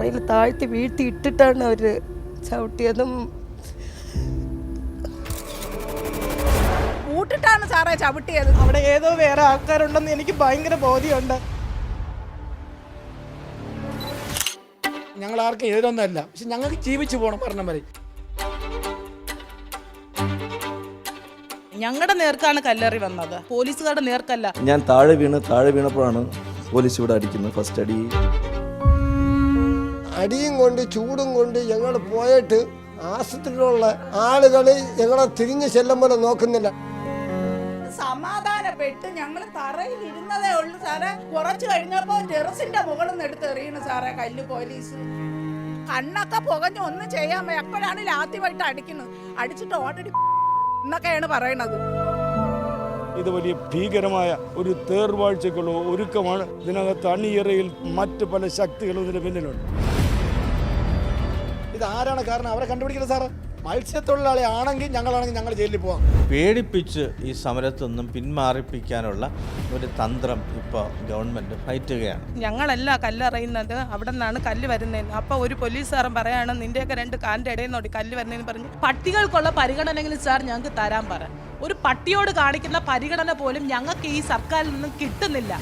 തറയിൽ താഴ്ത്തി വീഴ്ത്തി ഇട്ടിട്ടാണ് അവർ ചവിട്ടിയതും. കൂട്ടിട്ടാണ് സാറേ ചവിട്ടിയത്. അവിടെ ഏതോ വേറെ ആൾക്കാരുണ്ടെന്ന് എനിക്ക് ഭയങ്കര ബോധ്യമുണ്ട്. ഞങ്ങൾ ആർക്കും എതിരൊന്നുമല്ല പക്ഷെ ഞങ്ങൾക്ക് ജീവിച്ചു പോകണം പറഞ്ഞ വരെ ഞങ്ങളുടെ നേർക്കാണ് കല്ലെറി വന്നത്. പോലീസുകാരുടെ നേർക്കല്ല. ഞാൻ താഴെ വീണ് താഴെ വീണപ്പോഴാണ് പോലീസ് ഇവിടെ അടിക്കുന്നത്. ഫസ്റ്റ് അടി. അടിയും കൊണ്ട് ചൂടും കൊണ്ട് ഞങ്ങൾ പോയിട്ട് ആശുപത്രിയിലുള്ള ആളുകൾ ഞങ്ങളെ തിരിഞ്ഞു ചെല്ലുമ്പോൾ നോക്കുന്നില്ല. സമാധാനപ്പെട്ട് ഞങ്ങൾ തറയിൽ ഇരുന്നതേ ഉള്ളൂ സാറേ. കുറച്ച് കഴിഞ്ഞപ്പോൾ ടെറസിന്റെ മുകളിൽ നിന്ന് എടുത്ത് എറിയണു സാറേ കല്ല് പോലീസ്. കണ്ണൊക്കെ പുകഞ്ഞ് ഒന്നും ചെയ്യാൻ. എപ്പോഴാണ് ആദ്യമായിട്ട് അടിക്കുന്നത്. അടിച്ചിട്ട് ഓടടി എന്നൊക്കെയാണ് പറയണത്. ഇത് വലിയ ഭീകരമായ ഒരു തേർവാഴ്ചക്കുള്ള ഒരുക്കമാണ്. ഇതിനകത്ത് അണിയറയിൽ മറ്റ് പല ശക്തികളും ഇതിന് പിന്നിലുണ്ട്. ഇത് ആരാണ് കാരണം? അവരെ കണ്ടുപിടിക്കുന്നത് സാറ്. മത്സ്യത്തൊഴിലാളി ആണെങ്കിൽ ഞങ്ങളാണെങ്കിൽ ഞങ്ങൾ ജയിലിൽ പോവാം. പേടിപ്പിച്ച് ഈ സമരത്തൊന്നും പിന്മാറിപ്പിക്കാനുള്ള ഒരു തന്ത്രം ഇപ്പോൾ ഗവൺമെന്റ് ഫൈറ്റുകയാണ് ഞങ്ങളല്ല കല്ലറിയുന്നത് അവിടെ നിന്നാണ് കല്ല് വരുന്നതെന്ന്. അപ്പോൾ ഒരു പോലീസുകാരൻ പറയാണ് നിന്റെയൊക്കെ രണ്ട് കാലിന്റെ ഇടയിൽ നോട്ടി കല്ല് വരുന്നതെന്ന് പറഞ്ഞ്. പട്ടികൾക്കുള്ള പരിഗണനയെങ്കിലും സാർ ഞങ്ങൾക്ക് തരാൻ പറ. ഒരു പട്ടിയോട് കാണിക്കുന്ന പരിഗണന പോലും ഞങ്ങൾക്ക് ഈ സർക്കാരിൽ നിന്നും കിട്ടുന്നില്ല.